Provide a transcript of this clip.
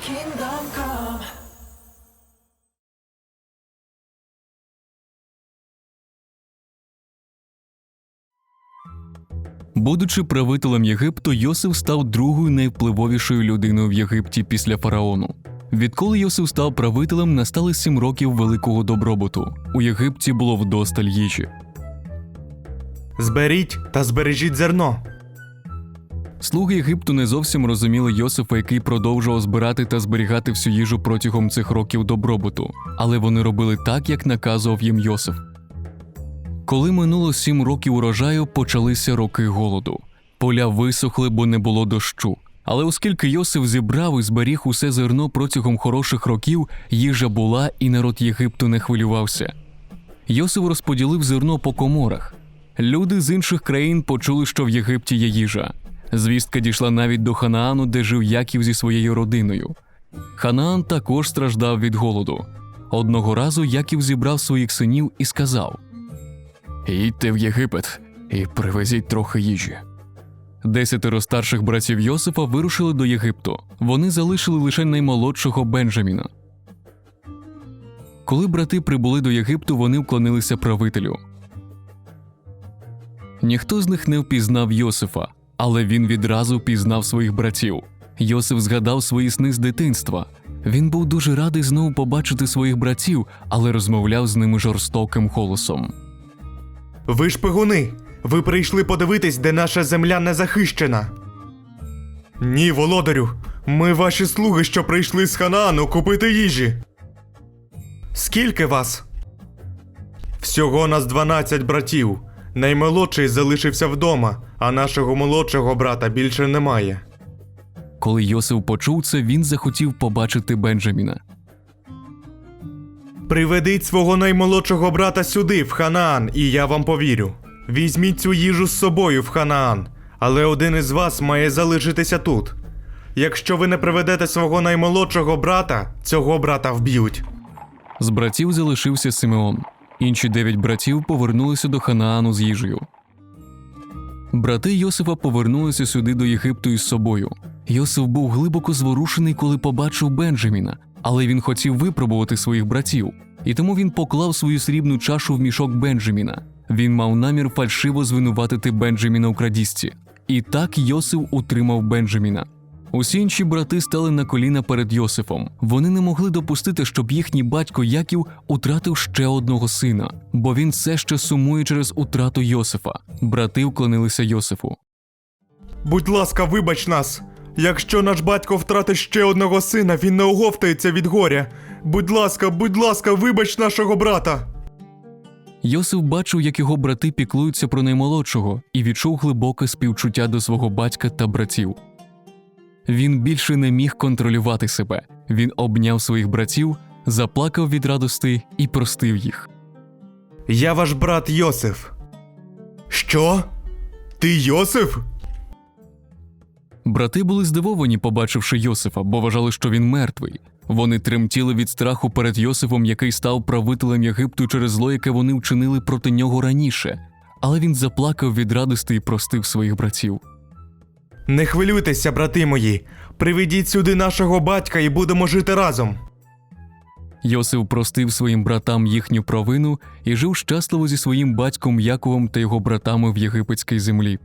Kingdom come. Будучи правителем Єгипту, Йосиф став другою найвпливовішою людиною в Єгипті після фараону. Відколи Йосиф став правителем, настали сім років великого добробуту. У Єгипті було вдосталь їжі. Зберіть та збережіть зерно, Слуги Єгипту не зовсім розуміли Йосифа, який продовжував збирати та зберігати всю їжу протягом цих років добробуту, але вони робили так, як наказував їм Йосиф. Коли минуло сім років урожаю, почалися роки голоду. Поля висохли, бо не було дощу. Але оскільки Йосиф зібрав і зберіг усе зерно протягом хороших років, їжа була, і народ Єгипту не хвилювався. Йосиф розподілив зерно по коморах. Люди з інших країн почули, що в Єгипті є їжа. Звістка дійшла навіть до Ханаану, де жив Яків зі своєю родиною. Ханаан також страждав від голоду. Одного разу Яків зібрав своїх синів і сказав: Їдьте в Єгипет і привезіть трохи їжі. Десятеро старших братів Йосифа вирушили до Єгипту. Вони залишили лише наймолодшого Бенджаміна. Коли брати прибули до Єгипту, вони вклонилися правителю. Ніхто з них не впізнав Йосифа, але він відразу впізнав своїх братів. Йосиф згадав свої сни з дитинства. Він був дуже радий знову побачити своїх братів, але розмовляв з ними жорстоким голосом. Ви шпигуни. Ви прийшли подивитись, де наша земля не захищена. Ні, володарю. Ми ваші слуги, що прийшли з Ханаану купити їжі. Скільки вас? Всього нас 12 братів. Наймолодший залишився вдома, а нашого молодшого брата більше немає. Коли Йосиф почув це, він захотів побачити Бенджаміна. Приведіть свого наймолодшого брата сюди, в Ханаан, і я вам повірю. Візьміть цю їжу з собою в Ханаан, але один із вас має залишитися тут. Якщо ви не приведете свого наймолодшого брата, цього брата вб'ють. З братів залишився Симеон. Інші дев'ять братів повернулися до Ханаану з їжею. Брати Йосифа повернулися сюди до Єгипту із собою. Йосиф був глибоко зворушений, коли побачив Бенджаміна, але він хотів випробувати своїх братів, і тому він поклав свою срібну чашу в мішок Бенджаміна. Він мав намір фальшиво звинуватити Бенджаміна у крадісті. І так Йосиф утримав Бенджаміна. Усі інші брати стали на коліна перед Йосифом. Вони не могли допустити, щоб їхній батько Яків утратив ще одного сина, бо він все ще сумує через утрату Йосифа. Брати вклонилися Йосифу. Будь ласка, вибач нас. Якщо наш батько втратить ще одного сина, він не оговтається від горя. Будь ласка, будь ласка, вибач нашого брата. Йосиф бачив, як його брати піклуються про наймолодшого, і відчув глибоке співчуття до свого батька та братів. Він більше не міг контролювати себе. Він обняв своїх братів, заплакав від радости і простив їх. Я ваш брат Йосиф. Що? Ти Йосиф? Брати були здивовані, побачивши Йосифа, бо вважали, що він мертвий. Вони тремтіли від страху перед Йосифом, який став правителем Єгипту через зло, яке вони вчинили проти нього раніше. Але він заплакав від радости і простив своїх братів. Не хвилюйтеся, брати мої. Приведіть сюди нашого батька і будемо жити разом. Йосиф простив своїм братам їхню провину і жив щасливо зі своїм батьком Яковом та його братами в єгипетській землі.